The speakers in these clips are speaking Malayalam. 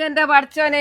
എന്റെ പഠിച്ചോനെ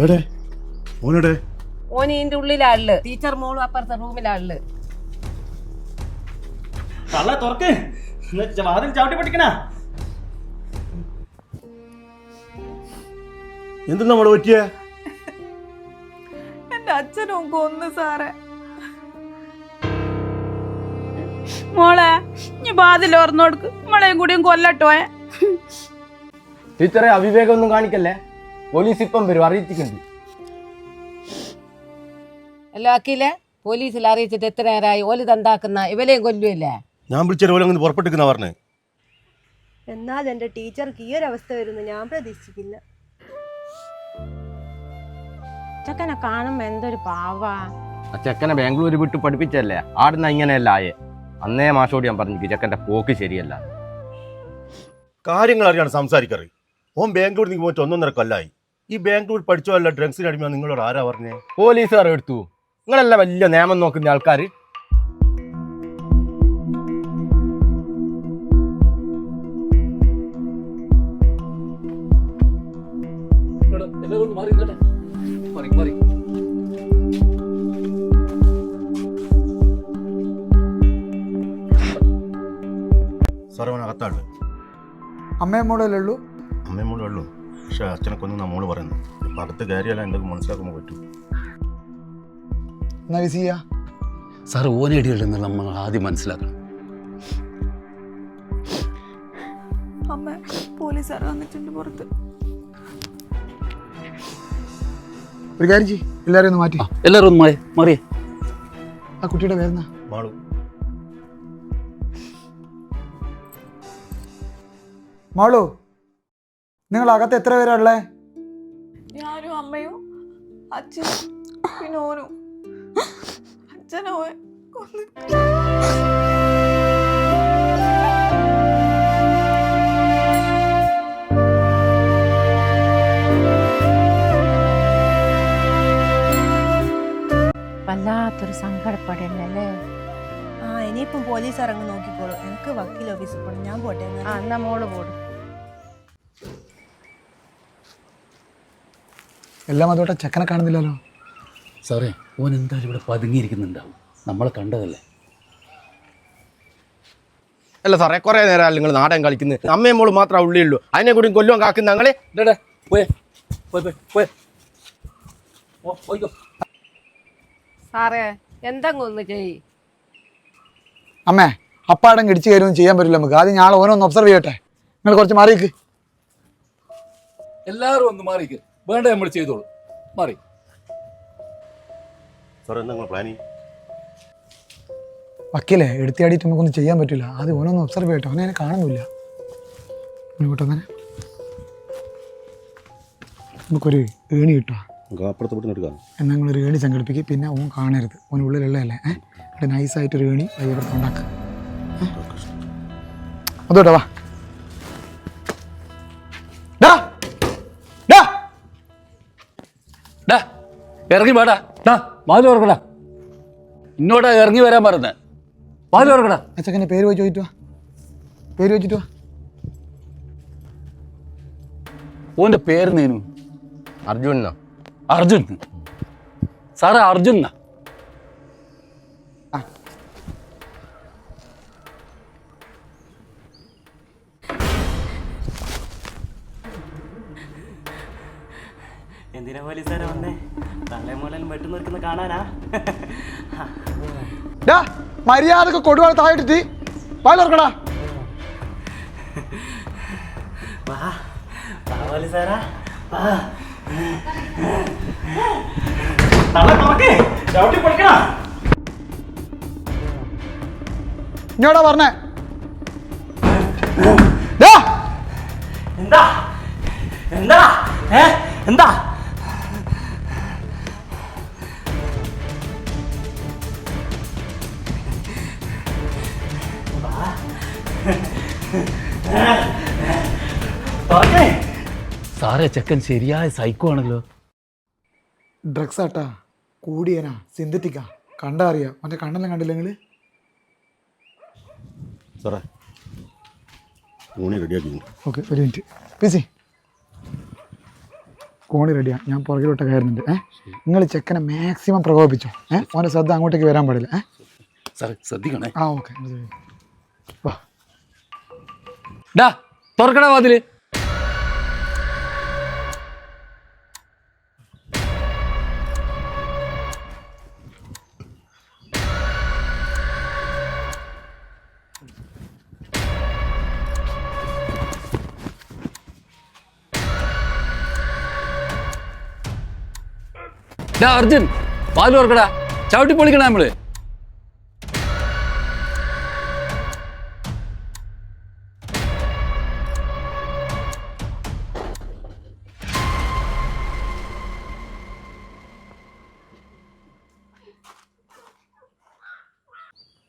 എവിടെ? ഓന് ഇതിന്റെ ഉള്ളിലാൾ ടീച്ചർ മോളും അപ്പുറത്തെ റൂമിലാൾ കള്ള തുറക്ക്. വാതിൽ ചവിട്ടി പൊട്ടിക്കണ. എന്തെന്നാ മോളെ പറ്റിയ? എന്റെ അച്ഛനും കൊന്നു സാറേ. മോളെ നീ ബാതിൽ ഓർന്നോടുക്ക് മോളെയും കൂടിയും കൊല്ലട്ടോ. ടീച്ചറെ അവിവേകമൊന്നും കാണിക്കല്ലേ? പോലീസ് ഇപ്പം വരും അറിയിച്ചിട്ടുണ്ട്. അല്ല അക്കീലെ പോലീസിൽ അറിയിച്ചിട്ട് എത്ര നേരമായി? ഓൽ തന്താക്കുന്ന ഇവലെയും കൊല്ലുവല്ലേ? ഞാൻ വിളിച്ച പോലെ അങ്ങനെ പുറപ്പെട്ടിരിക്കുന്ന പറഞ്ഞേ. എന്നാൽ എന്റെ ടീച്ചർക്ക് ഈ ഒരു അവസ്ഥ വരുന്നു ഞാൻ പ്രതീക്ഷിക്കില്ല ചെക്കനെ കാണുമ്പോ എന്തൊരു പാവാ. ആ ചെക്കനെ ബാംഗ്ലൂർ വിട്ട് പഠിപ്പിച്ചല്ലേ ആടുന്ന ഇങ്ങനെയല്ല ആയെ. അന്നേ മാഷോട് ഞാൻ പറഞ്ഞു ചക്കന്റെ പോക്ക് ശരിയല്ല. കാര്യങ്ങൾ അറിയാണ് സംസാരിക്കറി. ഓം ബാംഗ്ലൂർ നിങ്ങൾ പോയിട്ട് ഒന്നൊന്നര കൊല്ലായി. ഈ ബാംഗ്ലൂർ പഠിച്ചതല്ല ഡ്രഗ്സിന് അടിമ നിങ്ങളോട് ആരാ പറഞ്ഞേ? പോലീസുകാർ എടുത്തു. നിങ്ങളല്ല വലിയ നിയമം നോക്കുന്ന ആൾക്കാർ സാറേ അവൻ അകത്താണ് അമ്മയും മോളല്ലേ ഉള്ളൂ? അമ്മയും മോളും ഉള്ളൂ. പക്ഷെ അച്ഛനെ കൊന്നു നമ്മോട് പറയുന്നു ഇപ്പം അകത്ത് എന്തൊക്കെ മനസ്സിലാക്കുമ്പോൾ പറ്റൂ. എന്നാ നമ്മൾ ആദ്യം മനസ്സിലാക്കണം. അമ്മ പോലീസുകാർ വന്നിട്ടുണ്ട് പുറത്ത്. ഒരു കാര്യം ചെയ്യ്. ഒന്ന് മാറ്റി. എല്ലാവരും ഒന്ന് മാറി മാറിയേ. ആ കുട്ടിയുടെ പേരെന്നാ? മാളു. മോളു നിങ്ങൾ അകത്ത് എത്ര പേരാ ഉള്ളേ? ഞാനും അമ്മയും അച്ഛനും പിന്നെ ഓനും. അച്ഛനോ സങ്കടപ്പെടല്ലേ ആ ഇനിയിപ്പം പോലീസ് ഇറങ്ങി നോക്കിക്കോളൂ. എനിക്ക് വക്കീൽ ഓഫീസിൽ പോകണം ഞാൻ പോട്ടെ ആ എന്നാ മോൾ പോടും. എല്ലാം അതോട്ടെ ചെക്കനെ കാണുന്നില്ലല്ലോ? സാറേ ഓൻ എന്തായാലും ഇവിടെ പതുങ്ങിയിരിക്കുന്നുണ്ടാവും? നമ്മളെ കണ്ടതല്ലേ? അല്ല സാറേ കുറേ നേരം നിങ്ങൾ നാടൻ കളിക്കുന്നത് അമ്മയും മോൾ മാത്രമേ ഉള്ളിയുള്ളൂ അതിനെ കൂടി കൊല്ലുവാൻ കാക്കുന്ന ഞങ്ങളെ ഡേ പോയേ. പോയി പോയി പോയേ. ഓ പോയിക്കോ. സാറേ എന്തെങ്കിലും ഒന്ന് ചെയ്? അമ്മേ അപ്പാടം ഇടിച്ചു കയറുമൊന്നും ചെയ്യാൻ പറ്റില്ല നമുക്ക്. ആദ്യം ഞാൻ ഓനൊന്ന് ഒബ്സർവ് ചെയ്യട്ടെ. നിങ്ങൾ കുറച്ച് മാറിയിക്ക്. എല്ലാവരും ഒന്ന് മാറിക്ക് വേണ്ട നമ്മൾ ചെയ്തോളൂ. മാറി. വക്കീലെ എന്താ പ്ലാനിങ് വക്കീലേ എടുത്തിയാടിയിട്ട് നമുക്കൊന്നും ചെയ്യാൻ പറ്റില്ല. ആദ്യം ഓനൊന്ന് ഒബ്സർവ് ചെയ്യട്ടെ. അവനെ അതിനെ കാണുന്നില്ല. നമുക്കൊരു ഏണി എടുക്കാം എന്നാൽ നിങ്ങളൊരു ഏണി സംഘടിപ്പിക്കുക പിന്നെ ഓൻ കാണരുത്. ഓൻ ഉള്ളിലുള്ളതല്ലേ ഏഹ് ഇവിടെ നൈസായിട്ടൊരു ഏണി വൈകിട്ട് ഉണ്ടാക്കുക അതോട്ടെ വാ. ഇറങ്ങി വേടാ ഡാ. വാൽ ഓർക്കടാ ഇന്നോടാ ഇറങ്ങി വരാൻ പറഞ്ഞത്. വാൽ ഓർക്കടാ ആ ചെക്കന്റെ പേര് വെച്ച് ചോദിച്ചു പേര് വെച്ചിട്ട് വാ. ഓന്റെ പേര് നീനു അർജുന അർജുൻ. സാറേ അർജുൻ. എന്തിനാ എന്തിനാ പോലീസുകാരെ വന്നേ? തള്ളേ മൂലം വെട്ടു നിൽക്കുന്ന കാണാനാ? ഡാ മര്യാദയ്ക്ക് കൊടുവാൾ താഴെട്ടി വാലോർക്കടാ വാ വാ പോലീസുകാരാ. വാ. ഇങ്ങോട്ടാ പറഞ്ഞേ. എന്താ? എന്താ? എന്താ? ഏ? എന്താ തുറക്കേ. സാറേ ചെക്കൻ ശരിയായ സൈക്കോ ആണല്ലോ. ഡ്രഗ്സ് ആട്ടാ. കൂടിയനാ. സിന്തറ്റിക്കാ കണ്ടാ അറിയാം മറ്റേ കണ്ണെല്ലാം കണ്ടില്ല നിങ്ങൾ സാറേ കോണി ഓക്കെ ഒരു മിനിറ്റ് പിസി കോണി റെഡിയാ ഞാൻ പുറകിലോട്ട് കയറുന്നുണ്ട്. ഏ? നിങ്ങൾ ചെക്കനെ മാക്സിമം പ്രകോപിച്ചോ ഏ? ഓന്റെ ശ്രദ്ധ അങ്ങോട്ടേക്ക് വരാൻ പാടില്ല. ഏ? സാറേ ശ്രദ്ധിക്കണേ. ആ ഓക്കെ വാ. ഡാ തുറക്കടാ വാതിൽ. അർജുൻ പാൽ ഓർക്കടാ. ചവിട്ടി പൊളിക്കണ നമ്മൾ.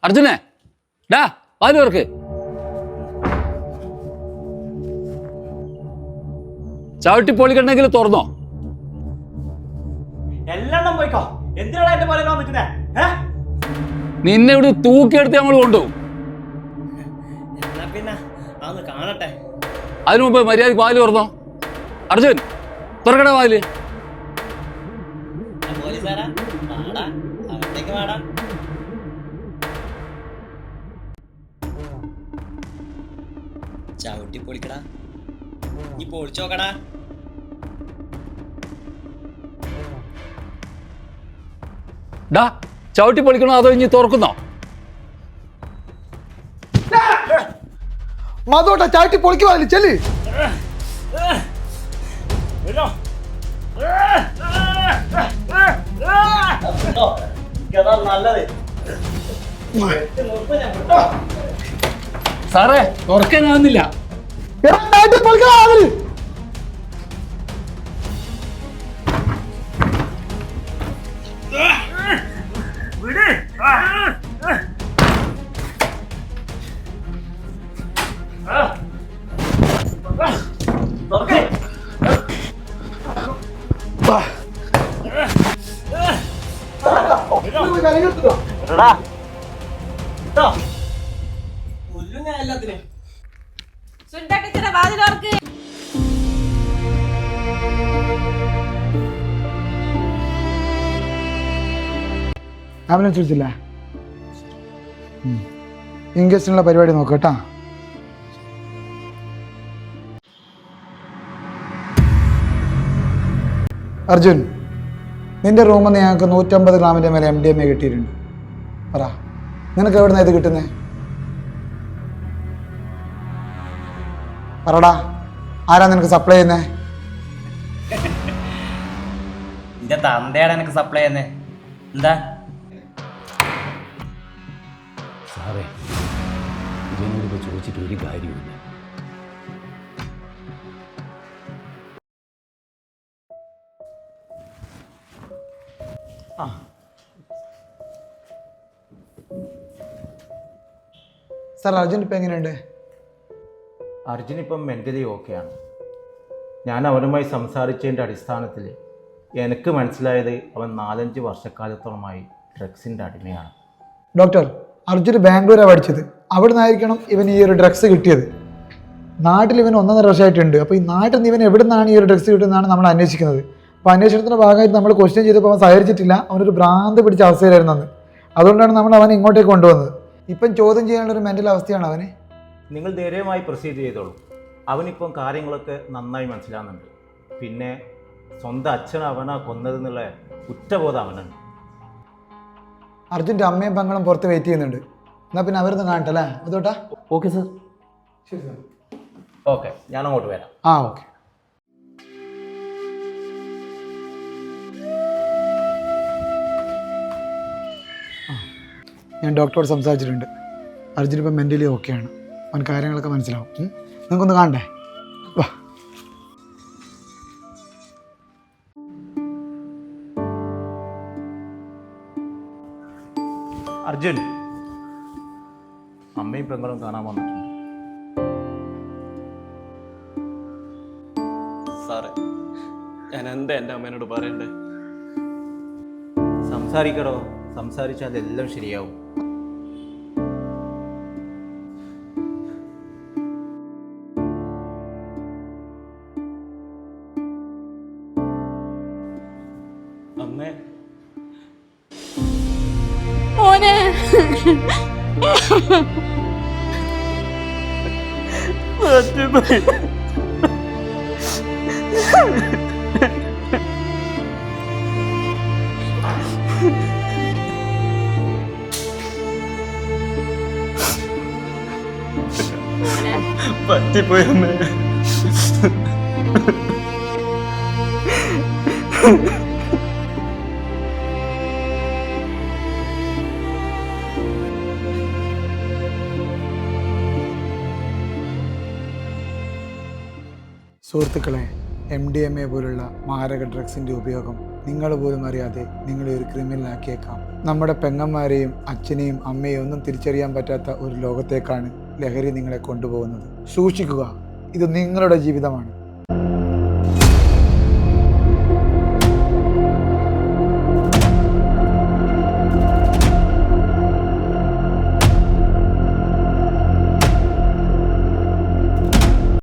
അർജുനെ ഡാ പാൽ ഓർക്ക്. ചവിട്ടി പൊളിക്കണമെങ്കിൽ തുറന്നോ. എല്ലാം പോയിക്കോ. എന്തിനാണ് എന്റെ പോലെ ഏഹ് നിന്നെ ഇവിടെ തൂക്കിയെടുത്ത് നമ്മൾ കൊണ്ടുപോകും പിന്നെ അതൊന്ന് കാണട്ടെ. അതിനു മുമ്പ് മര്യാദയ്ക്ക് വാൽ തുറന്നോ? അർജുൻ തുറക്കട വാൽ ചവിട്ടി പൊളിക്കടാ. നീ പൊളിച്ചു ഡാ ചവിട്ടി പൊളിക്കണോ അതോ ഇനി തുറക്കുന്നോ? മതോട്ടാ ചാട്ടി പൊളിക്കുവാതില്ല ചെല്ല്. നല്ലത് സാറേ തുറക്കാനാവുന്നില്ല. പൊളിക്കാൻ ചാറ്റി വാതിലോർക്ക്. ആംബുലൻസ് വിളിച്ചില്ലേ? ഇൻകസ്റ്റിനുള്ള പരിപാടി നോക്ക് കേട്ടാ. അർജുൻ നിന്റെ റൂമിൽ നിന്ന് ഞങ്ങൾക്ക് നൂറ്റമ്പത് ഗ്രാമിന്റെ മേലെ എം ഡി എം എ കിട്ടിയിട്ടുണ്ട്. പറ നിനക്ക് എവിടെ നിന്ന് ഇത് കിട്ടുന്നേ? പറടാ ആരാ നിനക്ക് സപ്ലൈ ചെയ്യുന്നേ? നിന്റെ തന്തയാണ് എനിക്ക് സപ്ലൈ ചെയ്യുന്നേ. എന്താ? സാറേ ചോദിച്ചിട്ട് ഒരു കാര്യമില്ല സാർ അർജുൻ ഇപ്പം എങ്ങനെയുണ്ട്? അർജുൻ ഇപ്പം മെന്റലി ഓക്കെയാണ്. ഞാൻ അവനുമായി സംസാരിച്ചതിന്റെ അടിസ്ഥാനത്തിൽ എനിക്ക് മനസ്സിലായത് അവൻ നാലഞ്ച് വർഷക്കാലത്തോളമായി ഡ്രഗ്സിന്റെ അടിമയാണ്. ഡോക്ടർ അർജുൻ ബാംഗ്ലൂരാണ് പഠിച്ചത്. അവിടെ നിന്നായിരിക്കണം ഇവൻ ഈ ഒരു ഡ്രഗ്സ് കിട്ടിയത്. നാട്ടിൽ ഇവൻ ഒന്നര വർഷമായിട്ടുണ്ട്. അപ്പോൾ ഈ നാട്ടിൽ നിന്ന് ഇവൻ എവിടെ നിന്നാണ് ഈ ഒരു ഡ്രഗ്സ് കിട്ടുന്നതാണ് നമ്മൾ അന്വേഷിക്കുന്നത്. അപ്പോൾ അന്വേഷണത്തിന്റെ ഭാഗമായിട്ട് നമ്മൾ ക്വസ്റ്റ്യൻ ചെയ്തപ്പോൾ അവൻ സഹകരിച്ചിട്ടില്ല. അവനൊരു ഭ്രാന്ത് പിടിച്ച അവസ്ഥയിലായിരുന്നു അന്ന്. അതുകൊണ്ടാണ് നമ്മൾ അവനെ ഇങ്ങോട്ടേക്ക് കൊണ്ടുവന്നത്. ഇപ്പം ചോദ്യം ചെയ്യാനുള്ള ഒരു മെന്റൽ അവസ്ഥയാണ് അവന്. നിങ്ങൾ ധൈര്യമായി പ്രൊസീഡ് ചെയ്തോളൂ. അവനിപ്പം കാര്യങ്ങളൊക്കെ നന്നായി മനസ്സിലാകുന്നുണ്ട് പിന്നെ സ്വന്തം അച്ഛൻ അവനാ കൊന്നതെന്നുള്ള കുറ്റബോധം അവനുണ്ട്. അർജുന്റെ അമ്മയും പെങ്ങളും പുറത്ത് വെയിറ്റ് ചെയ്യുന്നുണ്ട്. എന്നാൽ പിന്നെ അവരൊന്ന് കാണട്ടെ അല്ലേ? അതോട്ടാ? ഓക്കെ സർ ശരി സാർ ഓക്കെ ഞാൻ അങ്ങോട്ട് വരാം. ആ ഓക്കെ ഞാൻ ഡോക്ടറോട് സംസാരിച്ചിട്ടുണ്ട്. അർജുൻ ഇപ്പം മെന്റലി ഓക്കെയാണ് അവൻ കാര്യങ്ങളൊക്കെ മനസ്സിലാവും? നിങ്ങൾക്കൊന്ന് കാണണ്ടേ? വാ. അർജുൻ അമ്മയും പെങ്ങളും കാണാൻ വന്നിട്ടുണ്ട്. സാറേ ഞാൻ എന്താ എന്റെ അമ്മേനോട് പറയണ്ടേ? സംസാരിക്കടോ. സംസാരിച്ചാൽ എല്ലാം ശരിയാവും. やってない Pak Cip ya Nek സുഹൃത്തുക്കളെ എം ഡി എം എ പോലുള്ള മാരക ഡ്രഗ്സിന്റെ ഉപയോഗം നിങ്ങൾ പോലും അറിയാതെ നിങ്ങളെ ഒരു ക്രിമിനലാക്കിയേക്കാം നമ്മുടെ പെങ്ങന്മാരെയും അച്ഛനെയും അമ്മയെയും ഒന്നും തിരിച്ചറിയാൻ പറ്റാത്ത ഒരു ലോകത്തേക്കാണ് ലഹരി നിങ്ങളെ കൊണ്ടുപോകുന്നത്. സൂക്ഷിക്കുക ഇത് നിങ്ങളുടെ ജീവിതമാണ്.